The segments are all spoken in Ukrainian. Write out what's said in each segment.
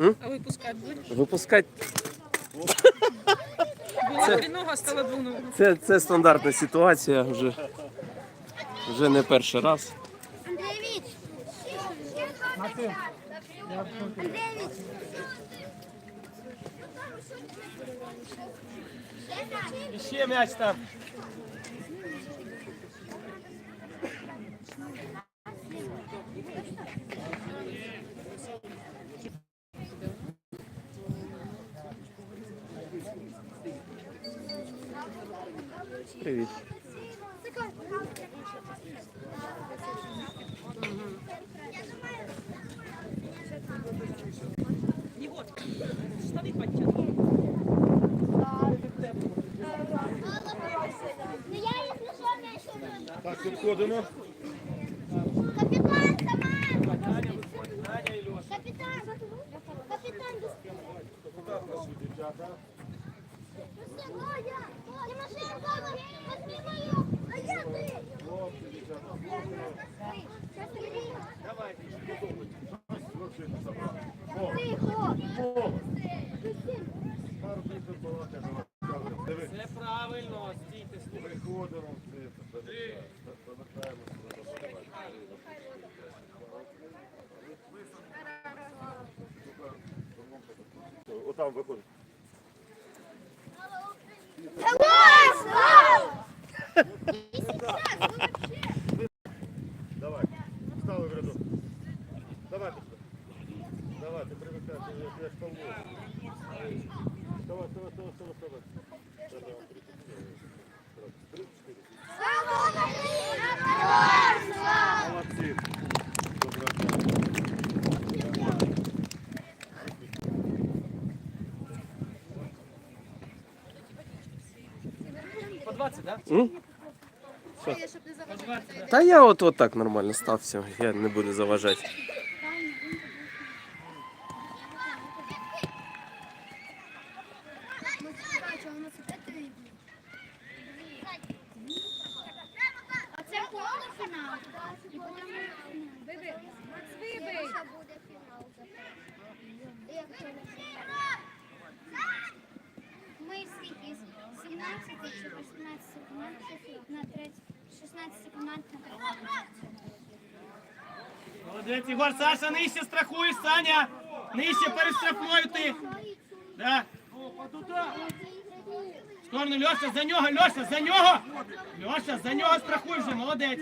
М? А випускати будеш? Випускати Була одинога, стала двонога. це, це стандартна ситуація вже, вже не перший раз. Андреевич! Андреевич! Ще м'яч там. Привіт. Штани підтягнути. Ну я, если что, мяч уберу. Так, підходимо. Отам виходить. Давай. Встали в рядок. Давай, Давай, ты я, я ж там Давай, давай, давай, давай, вставай, вставай. Я дам три, чотири. Три, чотири. Молодці. Добре. По 20, так? Та я от, от так нормально стався, я не буду заважати. 17 18 команд на 30, 16 команд на 30. Молодець, Ігор, Саша, нижче страхуєш, Саня. Нижче перед штрафною ти. Да. В Льоша, за нього, Льоша, за нього. Льоша, за нього страхуй вже, молодець.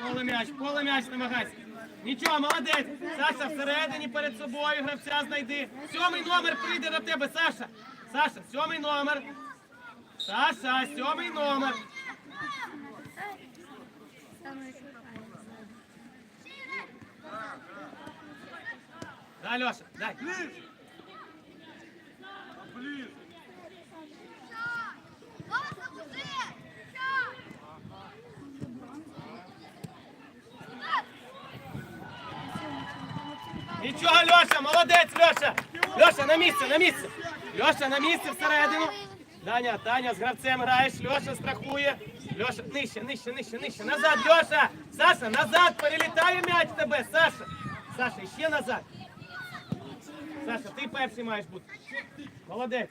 Поле м'яч, поле м'яч намагайся. Нічого, молодець. Саша, всередині перед собою гравця знайди. Сьомий номер прийде до тебе, Саша. Саша, сьомий номер. Саша, сьомий номер. Дай, Леша, дай. Нічого, Льоша, молодець, Льоша. Льоша, на місце, на місце. Льоша, на місце всередину. Даня, Таня, з гравцем граєш, Льоша страхує. Льоша, нижче, нижче, нижче, нижче. Назад, Льоша. Саша, назад, перелітає м'яч тебе, Саша. Саша, ще назад. Саша, ти перший маєш бути. Молодець.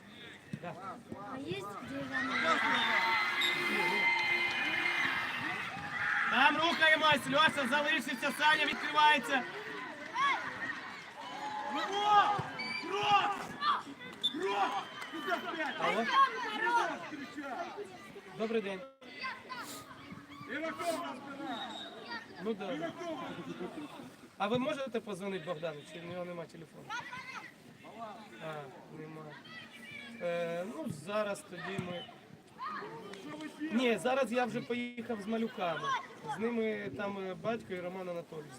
Там рухаємось, Льоша залишиться, Саня відкривається. Алло? Добрий день. Ну да. А ви можете позвонити Богдану, чи в нього немає телефону? А, немає. Е, ну, зараз тоді ми. Ні, зараз я вже поїхав з малюками. З ними там е, батько і Роман Анатолійович.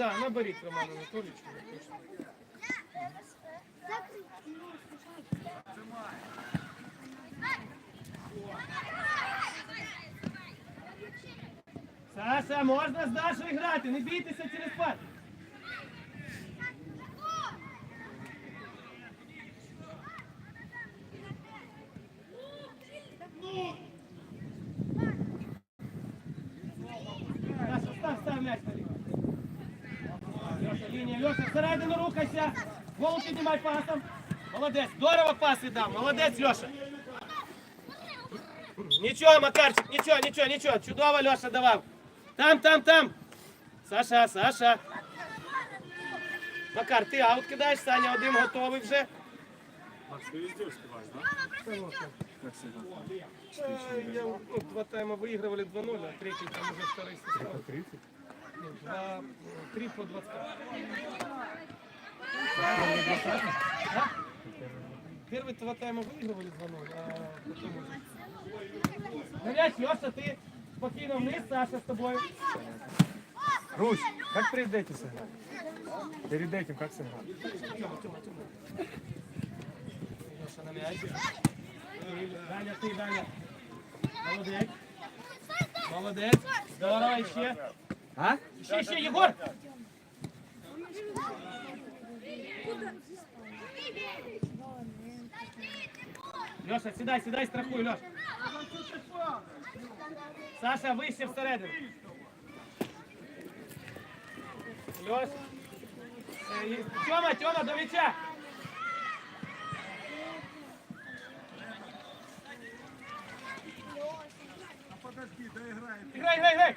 Да, наберіть Роман Анатолійович. напишіть. Саша, можна з Дашою грати, не бійтеся через пас. всередину рухайся. Голову піднімай пасом. Молодець, здорово пас віддав. Молодець, Льоша. Нічого, Макарчик, нічого, нічого, нічого. Чудово Льоша давав. Там, там, там. Саша, Саша. Макар, ти аут кидаєш, Саня один готовий вже. Е, Я, ну, два тайма виігрували 2-0, а третій там уже второй состав. 30? Ні, два, ну, три по 25. Да? Первый два тайма выигрывали 2-0, а потом уже. Ну, мяч, Леша, ты спокойно вниз, Саша с тобой. Русь, как перед этим сыграл? Перед этим как сыграл? Тёма, Тёма, Тёма. Леша на мяч. Даня, ты, Даня. Молодец. Молодец. Здорово, еще. А? Еще, еще, Егор. Леша, сідай, сідай, страхуй, Леша. Саша, вище всередину. І- Тьома, Тьома, до м'яча. Играй, играй, играй.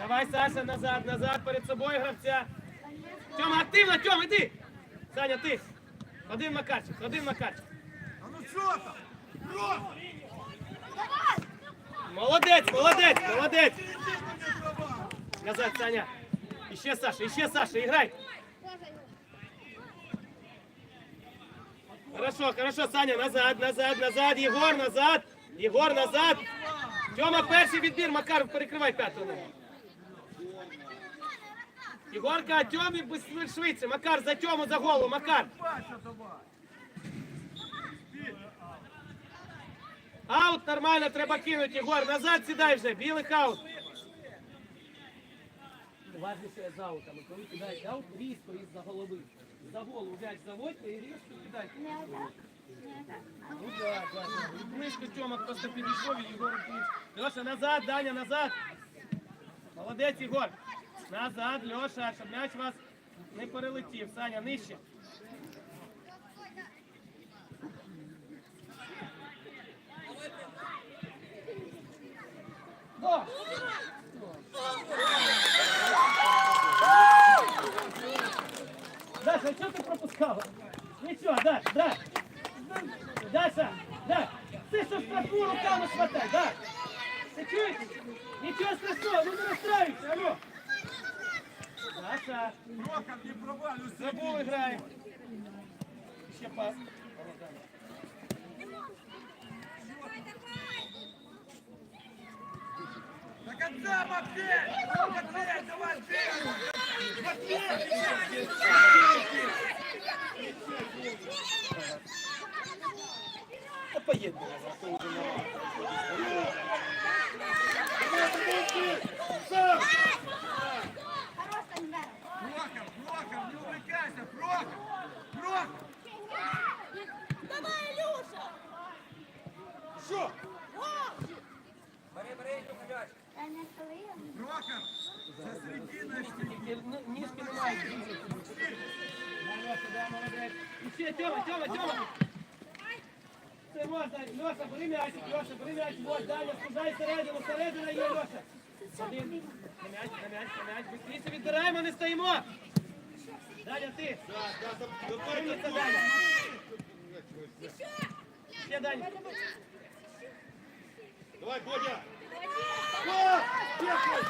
Давай, Саша, назад, назад, перед собою гравця. Тьома, активно, Тьома, іди. Саня, ти. Один Макарчик, один Макарчик. Молодець, молодець, молодець. Назад, Саня. Іще Саша, іще Саша, іграй. Хорошо, хорошо, Саня, назад, назад, назад, Єгор, назад. Єгор, назад. Тьома, перший відбір, Макар, перекривай п'ятого. Єгорка, а Тьомі швидше. Макар, за Тьому, за голову, Макар. Аут нормально, треба кинути, Єгор. Назад сідай вже, білий аут. Важніше з аутами, коли кидаєш аут, різко із-за голови. За голову м'яч заводьте і різко кидайте. Не так? Не так. Ну так, так. Близько Тьома просто підійшов і вниз. Льоша, назад, Даня, назад. Молодець, Єгор. Назад, Льоша, щоб м'яч вас не перелетів. Саня, нижче. Даша, що ти пропускала? Нічого, Даш, Даш. Даша, Даш, ти що штрафу руками хватай, Даш. Ти чуєш? Нічого страшного, ну не розстраюйся, алло. Даша. Забув грає. Ще пас. Та поїдемо. Хорош, Таньбер. Прохор, Прохор, не увлекайся, Прохор! Прохор! Давай, Илюша! Що? Та не хвилюй. Прохор! За ну, да, молодець. І ще, Тьома, Тьома, Тьома. Це можна. Льоша, бери м'ячик, Льоша, бери м'яч. Вот, Даня, скужай всередину, всередина є, Льоша. Один. На м'яч, на м'яч, на м'яч. Быстріше відбираємо, не стоїмо. Даня, ти. Верніться, Даня. Ще, Даня. Давай, Бодя! О! Дякую.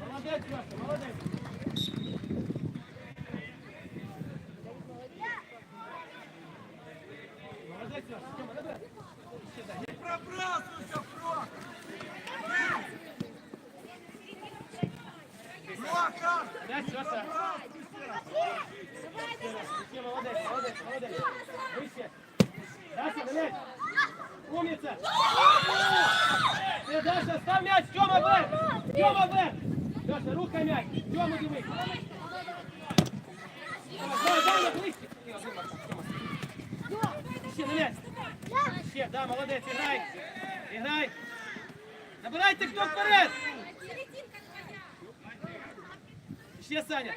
Молодець, Льоша, молодець. Молодець, Льоша. Тьома, набирай. Ще дай. пробрасывайся, Прохор! Прохор! М'яч, Льоша. Ще, Даша, на м'яч. Умниця. Даша, став м'яч, Тьома вверх. Тьома вверх. Льоша, рухай м'яч. Тьому дивись. Давай, Даня, Тьома. Ще да, молодець, іграй. Іграй. Набирайте, хто вперед. Ще, Саня.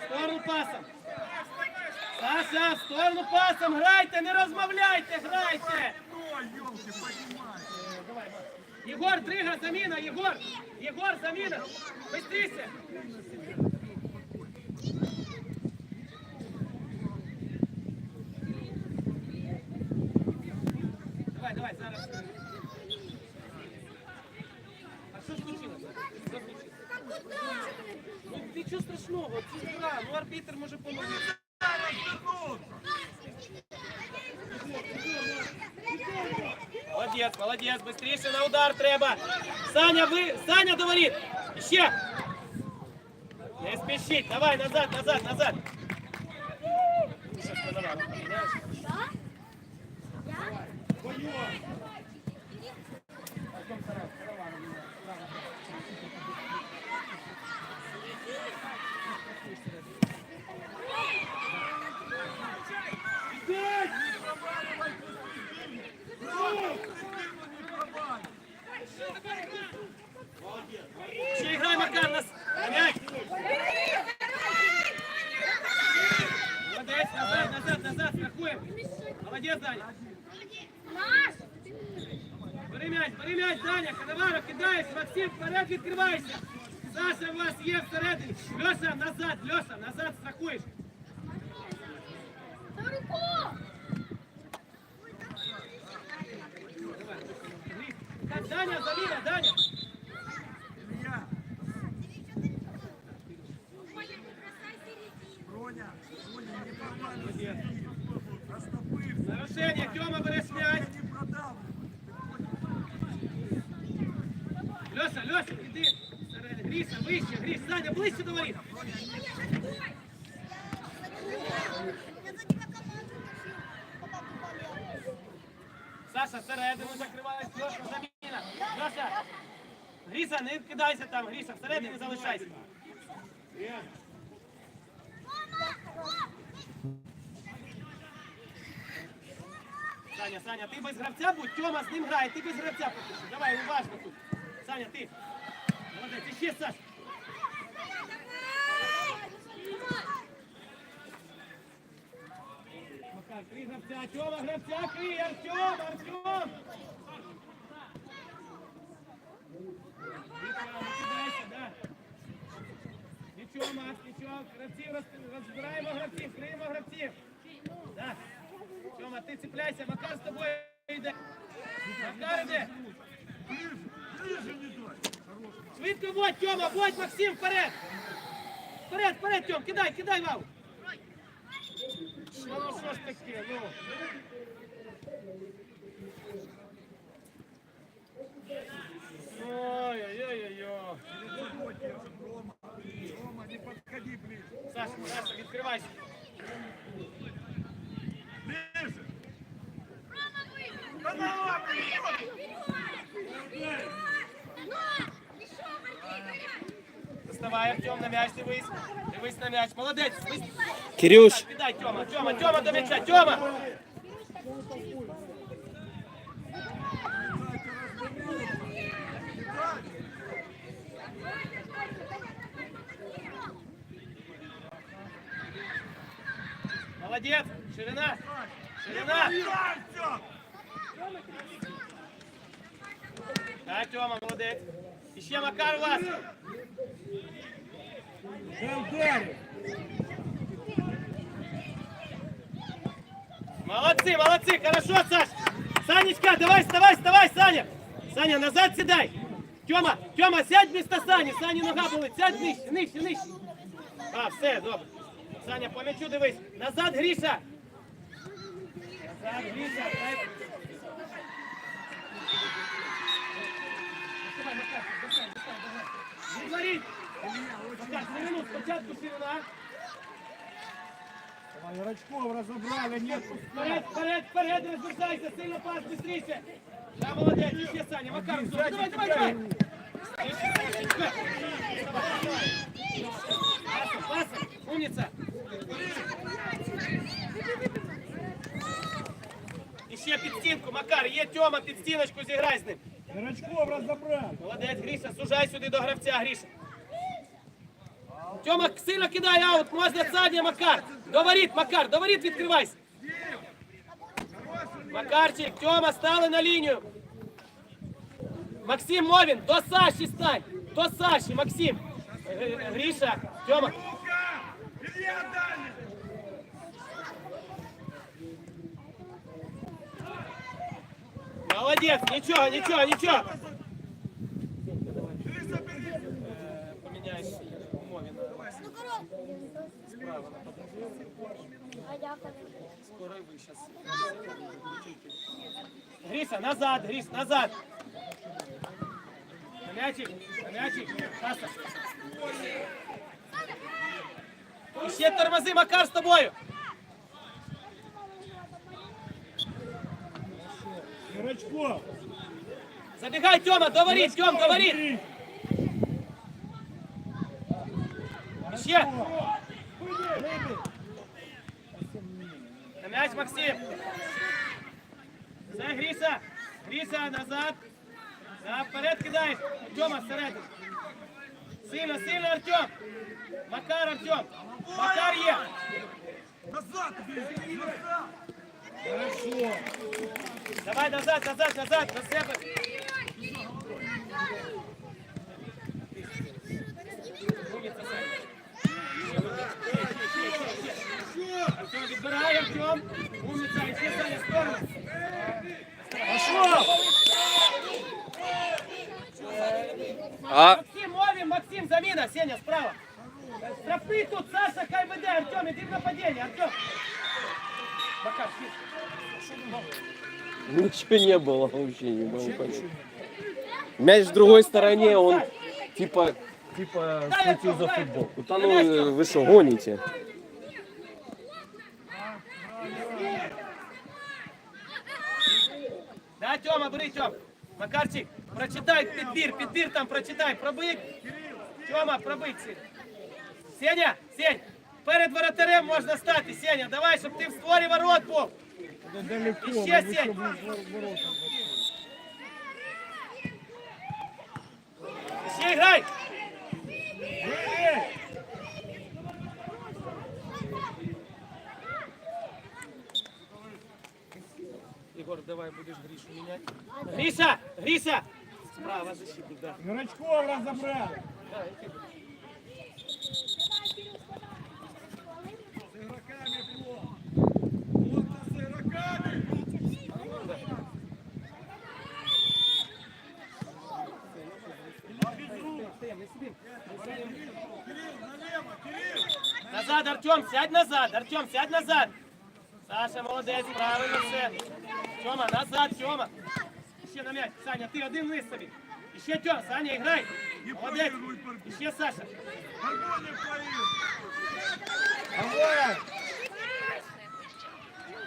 В сторону пасом. Саша, в сторону пасом. Грайте, не розмовляйте, грайте. Єгор, Дрига, заміна, Єгор. Єгор, заміна. Быстріше. Давай, давай, зараз. А що случилось? Що случилось? Нічого страшного, це гра, ну арбітр може помогти. Молодець, молодець, быстріше на удар треба. Саня, ви, Саня, говорить. Ще. Не спішіть, давай, назад, назад, назад. Ще Молодець, Даня. Бери м'яч, бери м'яч, Даня, Коноваров, кидаєш, Максим, вперед відкривайся. Саша, у вас є всередині. Льоша, назад, Льоша, назад страхуєш. Так, Даня, заміна, Даня. Нарушення, Тьома береш м'яч. Льоша, Льоша, іди. Гріша, вище, Гріш, Саня, ближче до воріт. Саша, всередину закриваєш, Льоша, заміна. Льоша, Гріша, не кидайся там, Гріша, всередині залишайся. Саня, Саня, ти без гравця будь, Тьома з ним грає, ти без гравця поки. Давай, уважно тут. Саня, ти. Молодець, іще, Саш. Макар, три гравця, Тьома, гравця, крий, Артем, Артем. Нічого, Макс, нічого. Гравців розбираємо гравців, криємо гравців. Да. Тьома, ти цепляйся, Макар з тобою йде. Макар йде. Швидко водь, Тьома, водь, Максим, вперед. Вперед, вперед, Тьом, кидай, кидай, Вау. Ну, що ж таке, ну. Ой-ой-ой-ой. Саша, Саша, відкривайся. Доставай, Артем, на м'яч дивись. Дивись на м'яч. Молодець. Кирюш, Віддай, Тьома, Тьома, Тьома до м'яча, Тьома! Молодець! Ширина! Ширина! Так, Тьома, молодець. І ще Макар у вас. Молодцы, молодцы, хорошо, Саш. Санечка, давай, вставай, вставай, Саня. Саня, назад седай. Тёма, Тёма, сядь вместо Сани. Сані нога болить. Сядь нижче, нижче, нижче. А, все, добре. Саня, по м'ячу дивись. Назад, Гріша. Назад, Гріша. дай. Макар, доставай, доставай, давай. Спочатку. Рачков разобрали, нет. Вперед, вперед, вперед, разгружайся, сильно пас, быстрее. Да, молодец, еще Саня, Макар, давай, давай, давай. Пасом, пасом, умница. Макар, є Тьома, під стіночку зіграй з ним. Ірачков розібрав. Молодець, Гріша, сужай сюди до гравця, Гріша. Тьома сильно кидай аут, можна задня, Макар. Говорить, Макар, говорить, відкривайся. Макарчик, Тьома, стали на лінію. Максим Мовін, до Саші стань. До Саші, Максим. Г- Гріша, Тьома. Молодець, нічого, нічого, нічого. Е, Поміняєш Мовіна. Справа на Скоро і ви щас. Гріша, назад, Гріш, назад. На м'ячик, на м'ячик. Саша. І ще тормози, Макар, з тобою. Ірачков. Забегай, Тёма, говорит, Тём, говорит. Ще. На мяч, Максим. Все, Гріша. Гріша, назад. Да, вперед кидаєш. Тьома, всередину. Сильно, сильно, Артем. Макар, Артем. Макар є. Давай назад, назад, назад, на себе. Умніця, Саня. Артем, відбирай, Артем. Умніця, і ще Саня, в сторону. А Максим, Овін, Максим, заміна, Сеня, справа. Штрафний тут, Саша, хай веде, Артем, іди в нападіння, Артем. Макар, швидше. ничего не было вообще, не было понятно. Мяч в другой стороне, он типа, типа схватил за футболку. Да ну э, вы что, гоните? Да, Тьома, бери, Тьом. Макарчик, прочитай підбір, підбір там прочитай, пробий. Тьома, пробий. Сень. Сеня, Сень, перед воротарем можна стати, Сеня, давай, щоб ти в створі ворот був. Далеко. І ще, Сень. Ще грай. Егор, давай будешь Гришу менять. Гриша! Гриша! Справа защитник, да. Ірачков розібрав. да и ты. сядь назад, Артем, сядь назад. Саша, молодець, правильно все. Тьома, назад, Тьома. Ще на м'яч, Саня, ти один вниз собі. І ще Тьом, Саня, грай. Молодець. І ще Саша. Давай.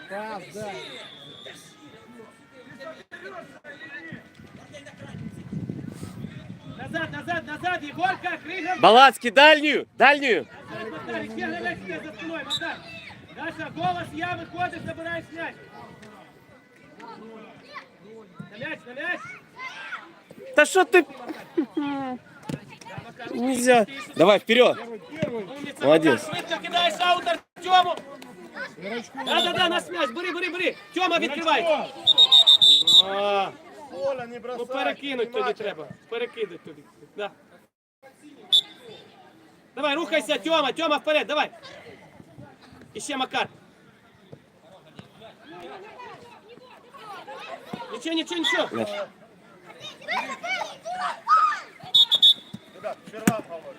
Пас, да. Назад, назад, назад, Егорка, Кригов. Балацкий, дальнюю, дальнюю. Макар, ще на м'яч тебе за спиною, Макар. Даша, голос, я, виходиш, забираєш м'яч. На м'яч, на м'яч. Да что ты? Нельзя. Давай, вперед. Умниця, Молодець. Макар, швидко кидаєш аут Артему. Ірачков. Да-да-да, на м'яч, бери, бери, бери. Тьома, відкривай. А, Оля, не бросай. Ну перекинуть тобі Матча. треба. Перекидуть тобі. Да. Давай, рухайся, Тьома, Тьома вперед, давай. І ще Макар. Нічого, нічого, нічого. Ребят, первак говорю.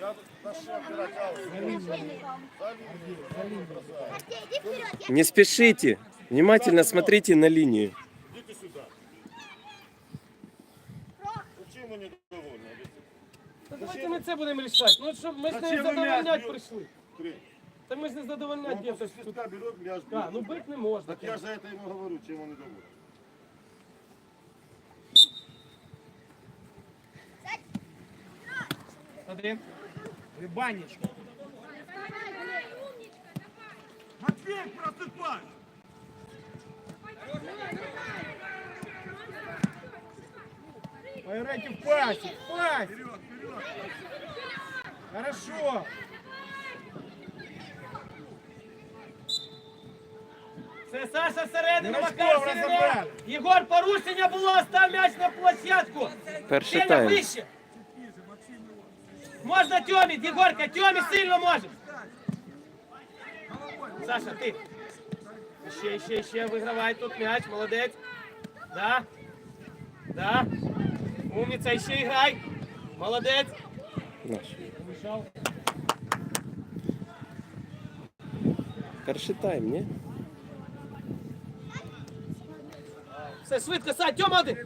Я тут нашел играть аут. Иди вперед, Не спешите. Внимательно смотрите на линию. це будемо рішати. Ну що, ми ж не Зачем ви м'яч задовольнять б'єте? прийшли. Три. Та ми ж не задовольнять Он б'ємо. после свистка берет, мяч А, ну бить не можна. Так я за это ему говорю, чем он недоволен. Один. Рибанечка. Поиграйте в пасе, в пасе. Хорошо. Це Саша Дурачков Макар всередину. Єгор, порушення було, став м'яч на площадку. Перший Сеня, тайм. вище. Можна Тьомі, Єгорка, Тьомі сильно може. Саша, ти. Ще, ще, ще вигравай тут м'яч, молодець. Да. Да. Умниця, ще і грай. Молодець. Перший тайм, ні? Все, швидко, Сань, Тьома один.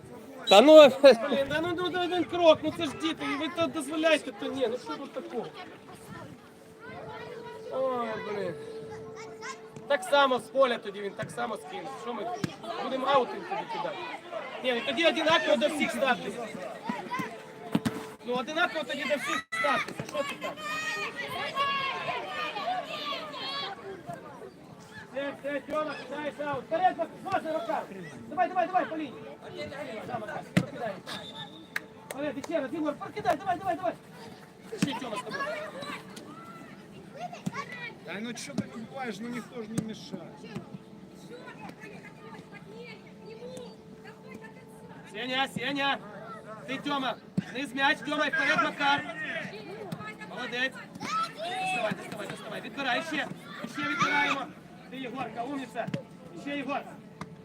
Та ну, Блін, да ну, ну, ну один крок, ну це ж діти, ви то дозволяєте, то ні, ну що тут такого? Ой, блін. Так само з поля тоді він так само скинув. Що ми будемо аутинг тоді кидати? Ні, ну тоді одинаково до всіх ставтеся. Ну одинаково тоді до всіх ставтеся. Що це так? Все, все, Тьома, кидаєш аут. Можна, Макар. Давай, давай, давай, по лінії. Прокидай. Вперед, ще раз, давай, давай, давай. Да ну что ты тупаешь, ну никто же не мешает. Сеня, Сеня. Ти, Тьома, вниз м'яч, Тьома, і вперед, Макар. Молодець. Доставай, доставай, доставай. Відбирай ще. Ще відбираємо. Ти, Єгорка, умниця. Ще, Єгор.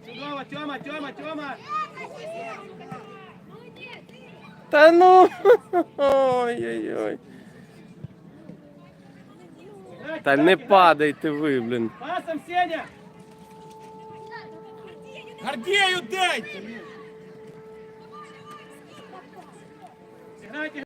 Чудово, Тьома, Тьома, Тьома. та ну. Ой-ой-ой. Та не падайте ви, блін. Пасом, Сеня. Гордею дайте! Грайте,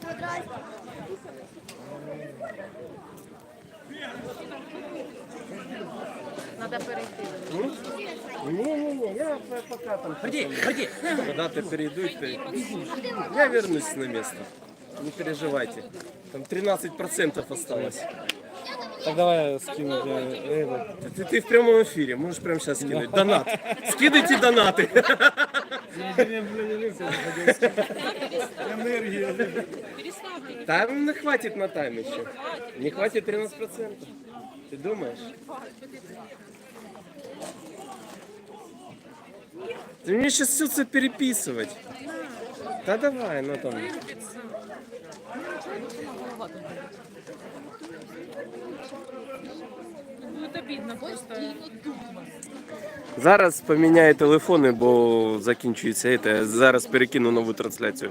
грайте, грайте. Не-не-не, я пока там... Ходи, ходи. Куда-то перейдут, ты... я вернусь на место. Не переживайте. Там 13% осталось. Так давай я скину этого. Ты, ты в прямом эфире, можешь прямо сейчас скинуть. Донат. Скидывайте донаты. Энергия. Перестав. Там не хватит на тайм еще. Не хватит 13%. Ты думаешь? Ты мне сейчас все это переписывать. Да давай, ну там. Буде обідно просто. Зараз поміняю телефони, бо закінчується це. Зараз перекину нову трансляцію.